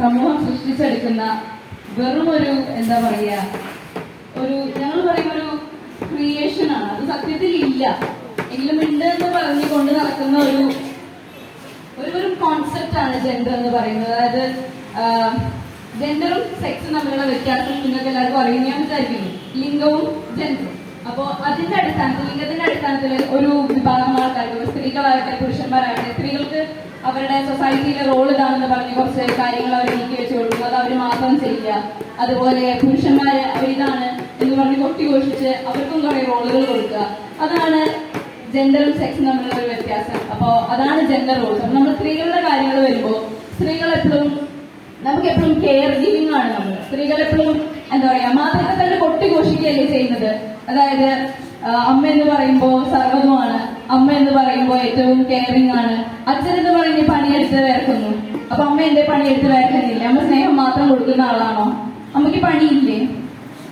സമൂഹം സൃഷ്ടിച്ചെടുക്കുന്ന വെറും ഒരു എന്താ പറയാ ഒരു ഞങ്ങൾ പറയുന്ന ഒരു ക്രിയേഷൻ ആണ്. അത് സത്യത്തിൽ ഇല്ല. എങ്കിലും ഉണ്ട് എന്ന് പറഞ്ഞു കൊണ്ട് നടക്കുന്ന ഒരു ഒരു ഒരു കോൺസെപ്റ്റ് ആണ് ജെൻഡർ എന്ന് പറയുന്നത്. അതായത് ജെൻഡറും സെക്സും തമ്മിലുള്ള വ്യത്യാസം നിങ്ങൾക്ക് എല്ലാവർക്കും അറിയുന്ന ഞാൻ വിചാരിക്കുന്നു. ലിംഗവും ജെൻഡറും അപ്പോ അതിന്റെ അടിസ്ഥാനത്തിൽ ലിംഗത്തിന്റെ അടിസ്ഥാനത്തിൽ ഒരു വിഭാഗം ആൾക്കാർക്ക് സ്ത്രീകളാകട്ടെ പുരുഷന്മാരാകട്ടെ സ്ത്രീകൾക്ക് അവരുടെ സൊസൈറ്റിയിലെ റോൾ ഇതാണെന്ന് പറഞ്ഞ് കുറച്ച് കാര്യങ്ങൾ അവർ നീക്കി വെച്ച് കൊടുക്കും. അത് അവർ മാത്രം ചെയ്യുക. അതുപോലെ പുരുഷന്മാരെ അവരിതാണ് എന്ന് പറഞ്ഞ് കൊട്ടിഘോഷിച്ച് അവർക്കും കുറെ റോളുകൾ കൊടുക്കുക. അതാണ് ജെൻഡറും സെക്സും തമ്മിലുള്ള ഒരു വ്യത്യാസം. അപ്പോ അതാണ് ജെൻഡർ റോൾസ് നമ്മൾ സ്ത്രീകളുടെ കാര്യങ്ങൾ വരുമ്പോൾ സ്ത്രീകൾ എപ്പോഴും നമുക്ക് എപ്പോഴും കെയർ ഗിവിംഗ് ആണ് നമ്മൾ. സ്ത്രീകൾ എപ്പോഴും എന്താ പറയാ മാതൃത്വത്തിന്റെ കൊട്ടിഘോഷിക്കുകയല്ലേ ചെയ്യുന്നത്? അതായത് അമ്മ എന്ന് പറയുമ്പോൾ സർവതുമാണ്. അമ്മ എന്ന് പറയുമ്പോൾ ഏറ്റവും കെയറിംഗ് ആണ്. അച്ഛൻ എന്ന് പറയുമ്പോൾ പണിയെടുത്ത് വേർക്കുന്നു അപ്പൊ അമ്മ എന്റെ പണിയെടുത്ത് വേർക്കുന്നില്ല അമ്മ സ്നേഹം മാത്രം കൊടുക്കുന്ന ആളാണോ? അമ്മയ്ക്ക് പണിയില്ലേ?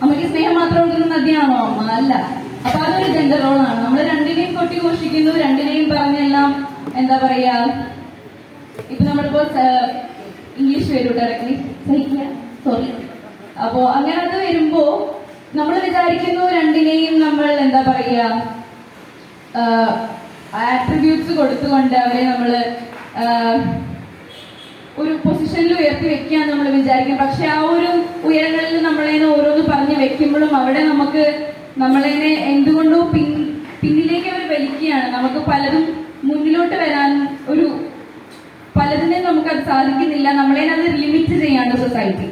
അമ്മയ്ക്ക് സ്നേഹം മാത്രം കൊടുക്കുന്ന നദിയാണോ? അമ്മ? അല്ല. അപ്പൊ അതൊരു ജെൻഡർ റോളാണ് നമ്മൾ രണ്ടിനെയും കൊട്ടി ഘോഷിക്കുന്നു രണ്ടിനെയും പറഞ്ഞെല്ലാം എന്താ പറയാ? ഇപ്പൊ നമ്മളിപ്പോ ഇംഗ്ലീഷ് വരും ഡയറക്ട്ലി സഹിക്കുക സോറി അപ്പോ അങ്ങനെ അത് വരുമ്പോ നമ്മൾ വിചാരിക്കുന്നു രണ്ടിനെയും നമ്മൾ എന്താ പറയാ? ആട്രിബ്യൂട്ട്സ് കൊടുത്തുകൊണ്ട് അവരെ നമ്മൾ ഒരു പൊസിഷനിൽ ഉയർത്തി വെക്കാൻ നമ്മൾ വിചാരിക്കും. പക്ഷെ ആ ഒരു ഉയരങ്ങളിൽ നമ്മളതിനെ ഓരോന്ന് പറഞ്ഞ് വെക്കുമ്പോഴും അവിടെ നമുക്ക് നമ്മളതിനെ എന്തുകൊണ്ടോ പിൻ പിന്നിലേക്ക് അവർ വലിക്കുകയാണ്. നമുക്ക് പലതും മുന്നിലോട്ട് വരാൻ ഒരു പലതിനെ നമുക്ക് അത് സാധിക്കുന്നില്ല. നമ്മളെ അത് ലിമിറ്റ് ചെയ്യാണ് സൊസൈറ്റി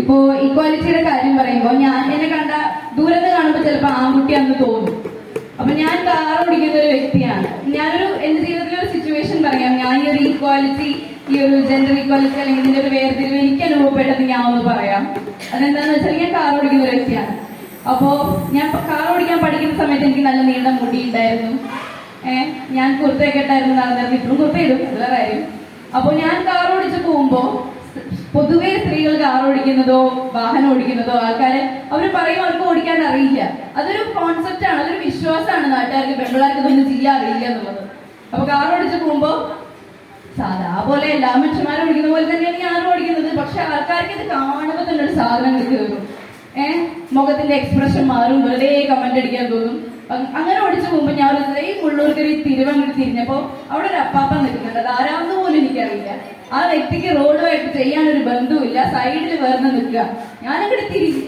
ഇപ്പോ ഇക്വാലിറ്റിയുടെ കാര്യം പറയുമ്പോൾ ഞാൻ എന്നെ കണ്ട ദൂരത്ത് കാണുമ്പോൾ ചിലപ്പോൾ ആൺകുട്ടിയാണെന്ന് തോന്നും. അപ്പൊ ഞാൻ കാർ ഓടിക്കുന്ന ഒരു വ്യക്തിയാണ്. ഞാനൊരു എന്റെ ജീവിതത്തിലെ ഒരു സിറ്റുവേഷൻ പറയാം. ഞാൻ ഈ ഒരു ഈക്വാലിറ്റി ഈ ഒരു ജെൻഡർ ഈക്വാലിറ്റി അല്ലെങ്കിൽ ഇതിന്റെ ഒരു വേർതിരിവ് എനിക്ക് അനുഭവപ്പെട്ടത് ഞാൻ ഒന്ന് പറയാം. അതെന്താന്ന് വെച്ചാൽ ഞാൻ കാർ ഓടിക്കുന്ന ഒരു വ്യക്തിയാണ്. അപ്പോ ഞാൻ കാർ ഓടിക്കാൻ പഠിക്കുന്ന സമയത്ത് എനിക്ക് നല്ല നീണ്ട മുടി ഉണ്ടായിരുന്നു. ഏഹ് ഞാൻ കുർത്തയൊക്കെ ഇട്ടായിരുന്നു നടന്നിരുന്നു. ഇപ്പോഴും കുർത്ത ഇടും അത് അപ്പോൾ ഞാൻ കാർ ഓടിച്ച് പോകുമ്പോ പൊതുവെ സ്ത്രീകൾ കാർ ഓടിക്കുന്നതോ വാഹനം ഓടിക്കുന്നതോ ആൾക്കാരെ അവർ പറയും അവർക്ക് ഓടിക്കാൻ അറിയില്ല. അതൊരു കോൺസെപ്റ്റ് ആണ് അതൊരു വിശ്വാസമാണ് നാട്ടുകാർക്ക് പെൺപിള്ളേർക്ക് ഇതൊന്നും ചെയ്യാൻ അറിയില്ല എന്നുള്ളത്. അപ്പൊ കാർ ഓടിച്ച് പോകുമ്പോ സാധാ പോലെ എല്ലാ മനുഷ്യന്മാരും ഓടിക്കുന്ന പോലെ തന്നെയാണ് ഞാൻ ഓടിക്കുന്നത്. പക്ഷെ ആൾക്കാർക്ക് ഇത് കാണുമ്പോൾ തന്നെ ഒരു സാധനം കയറും ഏഹ് മുഖത്തിന്റെ എക്സ്പ്രഷൻ മാറും വെറുതെ കമന്റ് അടിക്കാൻ തോന്നും. അങ്ങനെ ഓടിച്ചു പോകുമ്പോ ഞാൻ ഒരു ഈ മുള്ളൂർക്കരി തിരുവനന്തപുരത്ത് തിരിഞ്ഞപ്പോ അവിടെ ഒരു അപ്പാപ്പ നിൽക്കുന്നുണ്ട്. എനിക്കറിയില്ല ആ വ്യക്തിക്ക് റോഡുമായിട്ട് ചെയ്യാൻ ഒരു ബന്ധവുമില്ല. സൈഡിൽ വേർന്ന് നിൽക്കുക. ഞാനങ്ങോട്ട് തിരിഞ്ഞു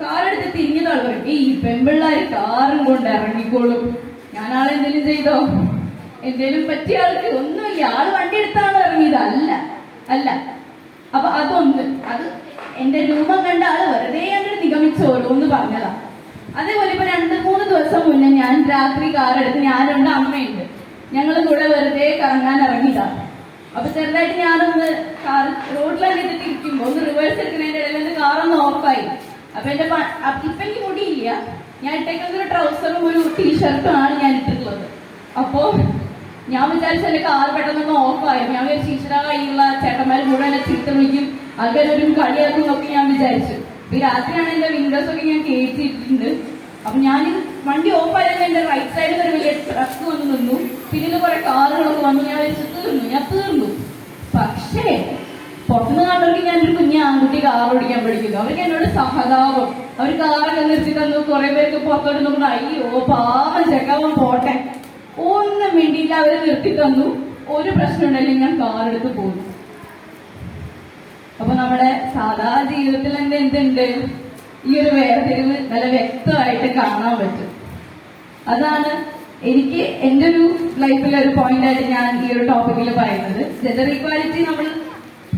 കാറെടുത്ത് തിരിഞ്ഞതാണ് പറയും ഈ പെമ്പിള്ളാര് കാറും കൊണ്ട് ഇറങ്ങിക്കോളും. ഞാൻ ആളെ എന്തെങ്കിലും ചെയ്തോ? എന്തേലും പറ്റിയ ആൾക്ക് ഒന്നുമില്ല. ആൾ വണ്ടി എടുത്താണ് ഇറങ്ങിയത്. അല്ല അല്ല. അപ്പൊ അതൊന്ന് അത് എന്റെ രൂപം കണ്ട ആൾ വെറുതെ അങ്ങോട്ട് നിഗമിച്ചോളൂ എന്ന് പറഞ്ഞതാ. അതേപോലെ ഇപ്പൊ രണ്ട് മൂന്ന് ദിവസം മുന്നേ ഞാൻ രാത്രി കാറെടുത്ത് ഞാനുണ്ട് അമ്മയുണ്ട്. ഞങ്ങൾ കൂടെ വെറുതെ കറങ്ങാൻ ഇറങ്ങിയതാ. അപ്പൊ ചെറുതായിട്ട് ഞാനൊന്ന് റോഡിലാണ് ഇത് തിരിക്കുമ്പോ ഒന്ന് റിവേഴ്സ് എടുക്കുന്നതിന്റെ ഇടയിൽ എന്റെ കാറൊന്ന് ഓഫായി അപ്പൊ എന്റെ ഇപ്പൊ എനിക്ക് മുടിയില്ല. ഞാൻ ഇട്ടേക്കുന്ന ഒരു ട്രൗസറും ഒരു ടീഷർട്ടും ആണ് ഞാൻ ഇട്ടിട്ടുള്ളത്. അപ്പോ ഞാൻ വിചാരിച്ച എന്റെ കാർ പെട്ടെന്ന് ഓഫായി ഞാൻ ഒരു ഈശ്വരായുള്ള ചേട്ടന്മാർ കൂടെ എന്നെ ചീത്ത വിളിക്കും. ആൾക്കാരൊരു കളിയാക്കും ഒക്കെ ഞാൻ വിചാരിച്ചു. രാത്രിയാണ് എന്റെ വിൻഡോസ് ഒക്കെ ഞാൻ കയറ്റിയിട്ടുണ്ട് അപ്പൊ ഞാൻ വണ്ടി ഓഫായപ്പോൾ എന്റെ റൈറ്റ് സൈഡിൽ ഒരു വലിയ ട്രക്ക് വന്ന് നിന്നു. പിന്നിൽ കുറെ കാറുകളൊക്കെ വന്നു ഞാൻ തീർന്നു ഞാൻ തീർന്നു. പക്ഷേ പുറത്തുനിന്ന് കാണുന്നവർക്ക് ഒരു കുഞ്ഞ് ആൺകുട്ടി കാർ ഓടിക്കാൻ പഠിക്കുന്നു അവർക്ക് എന്നോട് സഹതാപം. അവർ കാറൊക്കെ നിർത്തി തന്നു. കുറെ പേർക്ക് പുറത്തോട്ട് നോക്കുന്നു അയ്യോ പാവം ചെക്കാവൻ പോട്ടെ. ഒന്നും വേണ്ടിയില്ല അവർ നിർത്തി തന്നു. ഒരു പ്രശ്നം ഉണ്ടെങ്കിൽ ഞാൻ കാർ എടുത്ത് പോകുന്നു അപ്പൊ നമ്മുടെ സാധാ ജീവിതത്തിൽ എന്റെ എന്തുണ്ട്? ഈ ഒരു വേർതിരിവ് നല്ല അതാണ് എനിക്ക് എന്റെ ഒരു ലൈഫിലെ ഒരു പോയിന്റ് ആയിട്ട് ഞാൻ ഈ ഒരു ടോപ്പിക്കിൽ പറയുന്നത്. ജെൻഡർ ഈക്വാലിറ്റി നമ്മൾ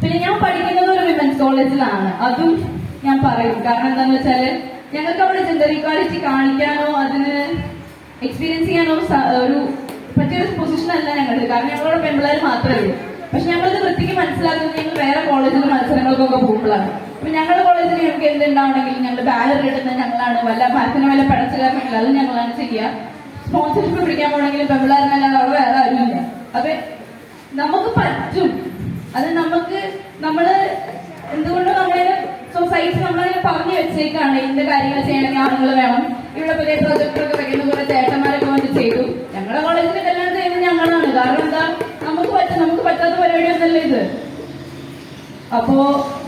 പിന്നെ ഞാൻ പഠിക്കുന്നത് ഒരു വിമൻസ് കോളേജിലാണ് അതും ഞാൻ പറയും. കാരണം എന്താണെന്ന് വെച്ചാൽ ഞങ്ങൾക്ക് അവിടെ ജെൻഡർ ഈക്വാലിറ്റി കാണിക്കാനോ അതിന് എക്സ്പീരിയൻസ് ചെയ്യാനോ ഒരു പറ്റിയൊരു പൊസിഷൻ അല്ല ഞങ്ങളുടെ കാരണം ഞങ്ങളുടെ പെൺപിള്ളേർ മാത്രമേ ഉള്ളൂ. പക്ഷെ ഞങ്ങളത് വൃത്തിക്ക് മനസ്സിലാക്കുന്നത് ഞങ്ങൾ വേറെ കോളേജിൽ മത്സരങ്ങൾക്കൊക്കെ പോകുമ്പോഴാണ്. അപ്പൊ ഞങ്ങളുടെ കോളേജിൽ ഞങ്ങൾക്ക് എന്തുണ്ടാവണമെങ്കിൽ ഞങ്ങൾ ബാനർ ഇടുന്നത് ഞങ്ങളാണ്. വല്ല മരത്തിന് വല്ല പടച്ചു കയറണമെങ്കിൽ അത് ഞങ്ങളാണ് ചെയ്യുക. സ്പോൺസർഷിപ്പ് പിടിക്കാൻ പോകണമെങ്കിൽ പെമ്പിളാരനല്ലാതെ അവിടെ വേറെ ആരുമില്ല. അപ്പൊ നമുക്ക് പറ്റും. അത് നമുക്ക് നമ്മൾ എന്തുകൊണ്ട് നമ്മളെ സൊസൈറ്റി നമ്മളതിനെ പറഞ്ഞു വെച്ചേക്കാണ് ഇന്ന കാര്യങ്ങൾ ചെയ്യണമെങ്കിൽ ആളുകൾ വേണം. ഇവിടെ പുതിയ പ്രൊജക്ടറൊക്കെ വെക്കുന്ന കുറെ ചേട്ടന്മാരൊക്കെ വന്ന് ചെയ്തു. ഞങ്ങളുടെ കോളേജിൽ കല്യാണം ചെയ്യുന്നത് ഞങ്ങളാണ്. കാരണം എന്താ? നമുക്ക് പറ്റും. നമുക്ക് പറ്റാത്ത പരിപാടിയൊന്നല്ല ഇത്. അപ്പോ